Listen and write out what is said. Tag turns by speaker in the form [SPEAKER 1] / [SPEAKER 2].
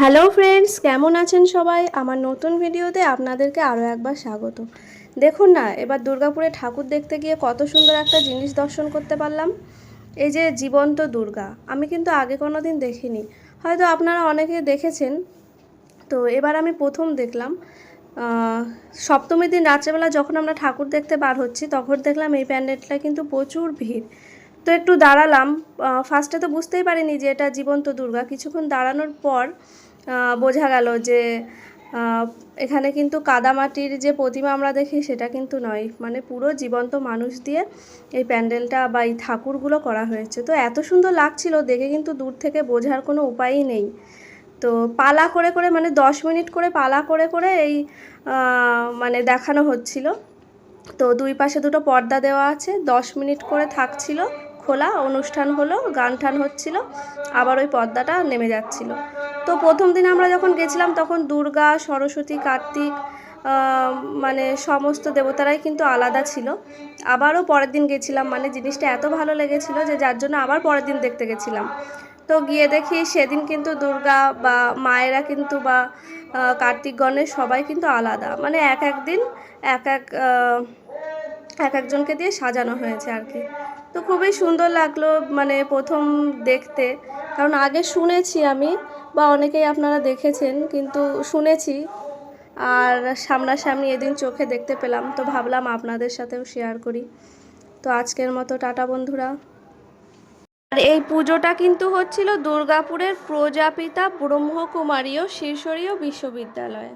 [SPEAKER 1] Hello friends, কেমন আছেন সবাই? আমার নতুন ভিডিওতে আপনাদেরকে আরও একবার স্বাগত। দেখুন না, এবার দুর্গাপুরে ঠাকুর দেখতে গিয়ে কত সুন্দর একটা জিনিস দর্শন করতে পারলাম। এই যে জীবন্ত দুর্গা, আমি কিন্তু আগে কোনো দিন দেখিনি। হয়তো আপনারা অনেকে দেখেছেন। তো এবার আমি প্রথম দেখলাম সপ্তমীর দিন রাত্রেবেলা যখন আমরা ঠাকুর দেখতে বার হচ্ছি, তখন দেখলাম এই প্যান্ডেলটা কিন্তু প্রচুর ভিড়। তো একটু দাঁড়ালাম ফার্স্টে তো বুঝতেই পারিনি যে এটা জীবন্ত দুর্গা। কিছুক্ষণ দাঁড়ানোর পর বোঝা গেল যে এখানে কিন্তু কাদামাটির যে প্রতিমা আমরা দেখি সেটা কিন্তু নয়। মানে পুরো জীবন্ত মানুষ দিয়ে এই প্যান্ডেলটা বা এই ঠাকুরগুলো করা হয়েছে। তো এত সুন্দর লাগছিল, দেখে কিন্তু দূর থেকে বোঝার কোনো উপায়ই নেই। তো পালা করে করে মানে দশ মিনিট করে পালা করে করে এই মানে দেখানো হচ্ছিল। তো দুই পাশে দুটো পর্দা দেওয়া আছে, দশ মিনিট করে থাকছিল। খোলা অনুষ্ঠান হলো, গান টান হচ্ছিল, আবার ওই পর্দাটা নেমে যাচ্ছিল। তো প্রথম দিন আমরা যখন গেছিলাম, তখন দুর্গা, সরস্বতী, কার্তিক মানে সমস্ত দেবতারাই কিন্তু আলাদা ছিল। আবারও পরের দিন গেছিলাম মানে জিনিসটা এত ভালো লেগেছিল যে যার জন্য আবার পরের দিন দেখতে গেছিলাম। তো গিয়ে দেখি সেদিন কিন্তু দুর্গা বা মায়েরা কিন্তু বা কার্তিক গণেশ সবাই কিন্তু আলাদা। মানে এক এক দিন, এক এক এক একজনকে দিয়ে সাজানো হয়েছে আর কি। তো খুবই সুন্দর লাগল মানে প্রথম দেখতে। কারণ আগে শুনেছি আমি বা অনেকেই আপনারা দেখেছেন, কিন্তু শুনেছি। আর সামনাসামনি এদিন চোখে দেখতে পেলাম, তো ভাবলাম আপনাদের সাথেও শেয়ার করি। তো আজকের মতো টাটা বন্ধুরা। আর এই পুজোটা কিন্তু হচ্ছিল দুর্গাপুরের প্রজাপিতা ব্রহ্মকুমারীয় শীর্ষরীয় বিশ্ববিদ্যালয়ে।